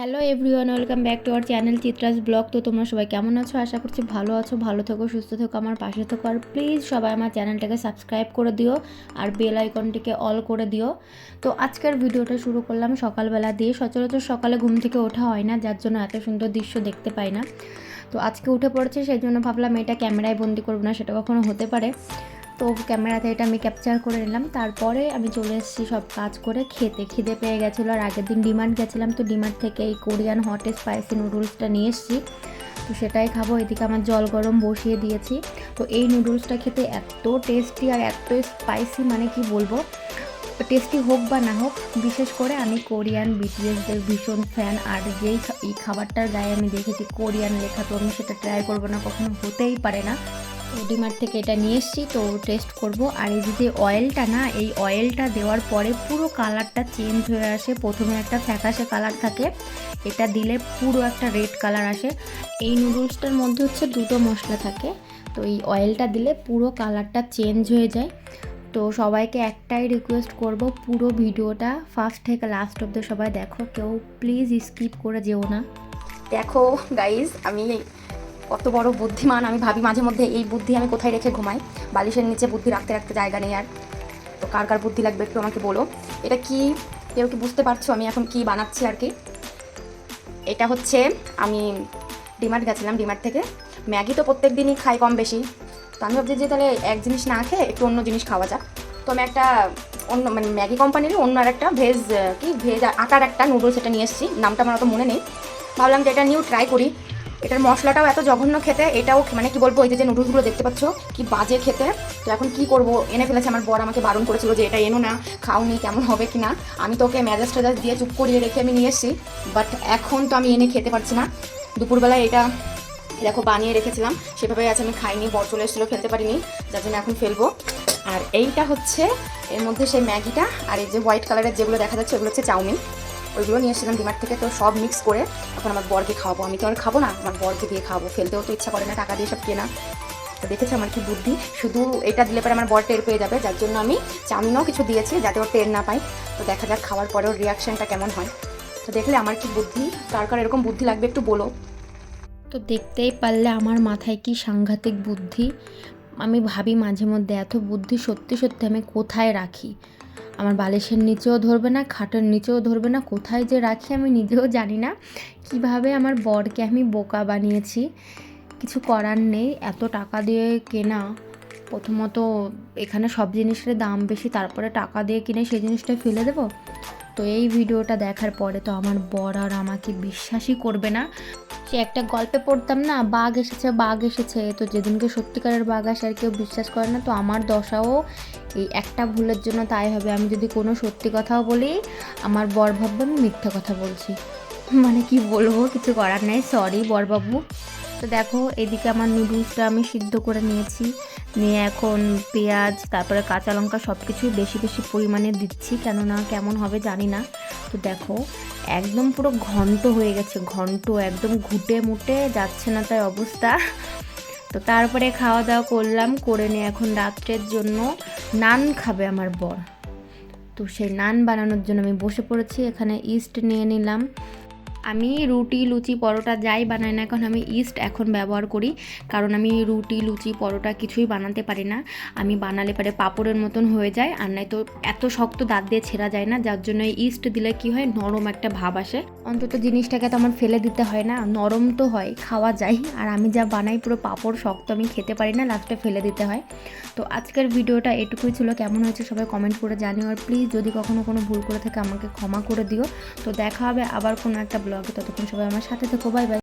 Hello everyone welcome back to our channel Chitra's blog তো তোমরা সবাই কেমন আছো? আশা করছি ভালো আছো, ভালো থেকো, সুস্থ থেকো, আমার পাশে থেকো। আর প্লিজ সবাই আমার চ্যানেলটাকে সাবস্ক্রাইব করে দিও আর বেল আইকনটিকে অল করে দিও। তো আজকের ভিডিওটা শুরু করলাম সকালবেলা দিয়ে। সচরাচর সকালে ঘুম থেকে ওঠা হয় না, যার জন্য এত সুন্দর দৃশ্য দেখতে পাই না। তো আজকে উঠে পড়েছে, সেই জন্য ভাবলাম এটা ক্যামেরায় বন্দি করব না, সেটা কখনো হতে পারে। তো ক্যামেরাতে এটা আমি ক্যাপচার করে নিলাম। তারপরে আমি চলে এসেছি সব কাজ করে খেতে। খিদে পেয়ে গেছিল আর আগের দিন ডিমান্ড গেছিলাম তো ডিমান্ড থেকে এই কোরিয়ান হট স্পাইসি নুডলসটা নিয়ে এসেছি। তো সেটাই খাব। এদিকে আমার জল গরম বসিয়ে দিয়েছি। তো এই নুডলসটা খেতে এত টেস্টি আর এত স্পাইসি মানে কি বলব? টেস্টি হোক বা না হোক, বিশেষ করে আমি কোরিয়ান বিটিএসদের ভীষণ ফ্যান আর যেই এই খাবারটার গায়ে আমি দেখেছি কোরিয়ান লেখা, তো আমি সেটা ট্রাই করব না, কখনো হতেই পারে না। ডিমার্ট থেকে এটা নিয়ে এসেছি, তো টেস্ট করব। আর এই যে অয়েলটা না, এই অয়েলটা দেওয়ার পরে পুরো কালারটা চেঞ্জ হয়ে আসে। প্রথমে একটা ফ্যাকাশে কালার থাকে, এটা দিলে পুরো একটা রেড কালার আসে। এই নুডলসটার মধ্যে হচ্ছে দুটো মশলা থাকে, তো এই অয়েলটা দিলে পুরো কালারটা চেঞ্জ হয়ে যায়। তো সবাইকে একটাই রিকোয়েস্ট করব, পুরো ভিডিওটা ফার্স্ট থেকে লাস্ট অব্দি সবাই দেখো, কেউ প্লিজ স্কিপ করে যেও না। দেখো গাইজ আমি কত বড় বুদ্ধিমান আমি ভাবি মাঝে মধ্যে, এই বুদ্ধি আমি কোথায় রেখে ঘুমাই? বালিশের নিচে বুদ্ধি রাখতে রাখতে জায়গা নেই আর। তো কার কার বুদ্ধি লাগবে একটু আমাকে বলো। এটা কি? কেউ কি বুঝতে পারছ আমি এখন কি বানাচ্ছি আর কি? এটা হচ্ছে, আমি ডিমার্ট গেছিলাম, ডিমার্ট থেকে। ম্যাগি তো প্রত্যেক দিনই খাই কম বেশি। তো আমি ভাবছি যে তাহলে এক জিনিস না খেয়ে একটু অন্য জিনিস খাওয়া যাক। তো আমি একটা অন্য মানে ম্যাগি কোম্পানির অন্য আর একটা ভেজ, কি ভেজ আটার একটা নুডলস এটা নিয়ে এসেছি। নামটা আমার অত মনে নেই। ভাবলাম যে এটা নিয়েও ট্রাই করি। এটার মশলাটাও এত জঘন্য খেতে, এটাও মানে কি বলব, এই যে নুডলসগুলো দেখতে পাচ্ছ, কি বাজে খেতে। তো এখন কি করব? এনে ফেলেছে আমার বর, আমাকে বারণ করেছিল যে এটা এনো না, খাওনি, কেমন হবে কি না আমি তো ওকে ম্যাজাজ ট্যাজাজ দিয়ে চুপ করিয়ে রেখে আমি নিয়ে এসেছি বাট এখন তো আমি এনে খেতে পারছি না। দুপুরবেলায় এটা, দেখো, বানিয়ে রেখেছিলাম, সেভাবে আছে আমি খাইনি, বর চলে এসেছিল, ফেলতে পারিনি, যার জন্য এখন ফেলব। আর এইটা হচ্ছে, এর মধ্যে সেই ম্যাগিটা, আর এই যে হোয়াইট কালারের যেগুলো দেখা যাচ্ছে, ওগুলো হচ্ছে চাউমিন। ওইগুলো নিয়ে এসেছিলাম ডিমার্ট থেকে, তো সব মিক্স করে এখন আমার বরকে খাওয়াবো। আমি তো আর খাব না, আমার বরকে দিয়ে খাওয়াবো ফেলতেও তো ইচ্ছা করে না, টাকা দিয়ে সব কেনা। তো দেখেছ আমার কি বুদ্ধি? শুধু এটা দিলে পরে আমার বর টের পেয়ে যাবে, যার জন্য আমি চাউমিনও কিছু দিয়েছি, যাতে ওর টের না পায়। তো দেখা যাক, খাওয়ার পরে ওর রিয়াকশনটা কেমন হয়। তো দেখলে আমার কি বুদ্ধি? কার কার এরকম বুদ্ধি লাগবে একটু বলো। তো দেখতেই পারলে আমার মাথায় কি সাংঘাতিক বুদ্ধি। আমি ভাবি মাঝে মধ্যে, এত বুদ্ধি সত্যি সত্যি আমি কোথায় রাখি? আমার বালিশের নিচেও ধরবে না, খাটের নিচেও ধরবে না, কোথায় যে রাখি আমি নিজেও জানি না। কীভাবে আমার বরকে আমি বোকা বানিয়েছি? কিছু করার নেই, এত টাকা দিয়ে কেনা। প্রথমত এখানে সব জিনিসের দাম বেশি, তারপরে টাকা দিয়ে কিনে সেই জিনিসটা ফেলে দেবো? তো এই ভিডিওটা দেখার পরে তো আমার বর আর আমাকে বিশ্বাসই করবে না। সে একটা গল্পে পড়তাম না, বাঘ এসেছে বাঘ এসেছে। তো যেদিনকে সত্যিকারের বাঘ আসে আর কেউ বিশ্বাস করে না, তো আমার দশাও এই একটা ভুলের জন্য তাই হবে। আমি যদি কোনো সত্যি কথাও বলি, আমার বর ভাববে আমি মিথ্যা কথা বলছি। মানে কি বলব, কিছু করার নেই। সরি বরবাবু। তো দেখো, এদিকে আমার নুডলসটা আমি সিদ্ধ করে নিয়েছি। নিয়ে এখন পেঁয়াজ, তারপরে কাঁচা লঙ্কা সব কিছুই বেশি বেশি পরিমাণে দিচ্ছি, কেননা কেমন হবে জানি না। তো দেখো, একদম পুরো ঘন্ট হয়ে গেছে, ঘন্ট একদম ঘুটে মুটে যাচ্ছে না তাই অবস্থা। তো তারপরে খাওয়া দাওয়া করলাম, করে নিয়ে এখন রাত্রের জন্য নান খাবে আমার বর। তো সেই নান বানানোর জন্য আমি বসে পড়েছি, এখানে ইস্ট নিয়ে নিলাম। আমি রুটি, লুচি, পরোটা যাই বানাই না এখন আমি ইস্ট এখন ব্যবহার করি। কারণ আমি রুটি, লুচি, পরোটা কিছুই বানাতে পারি না। আমি বানালে পারে পাপড়ের মতন হয়ে যায় আর নয়তো এত শক্ত দাঁত দিয়ে ছেঁড়া যায় না, যার জন্য ইস্ট দিলে কি হয়? নরম একটা ভাব আসে। অন্তত জিনিসটাকে তো আমার ফেলে দিতে হয় না, নরম তো হয়, খাওয়া যায়। আর আমি যা বানাই পুরো পাপড় শক্ত আমি খেতে পারি না, লাস্টে ফেলে দিতে হয়। তো আজকের ভিডিওটা এটুকুই ছিল, কেমন হয়েছে সবাই কমেন্ট করে জানিও। আর প্লিজ যদি কখনো কোনো ভুল করে থাকে আমাকে ক্ষমা করে দিও। তো দেখা হবে আবার কোনো একটা ব্লগে ততক্ষণ সবাই আমার সাথে থেকো বাই বাই।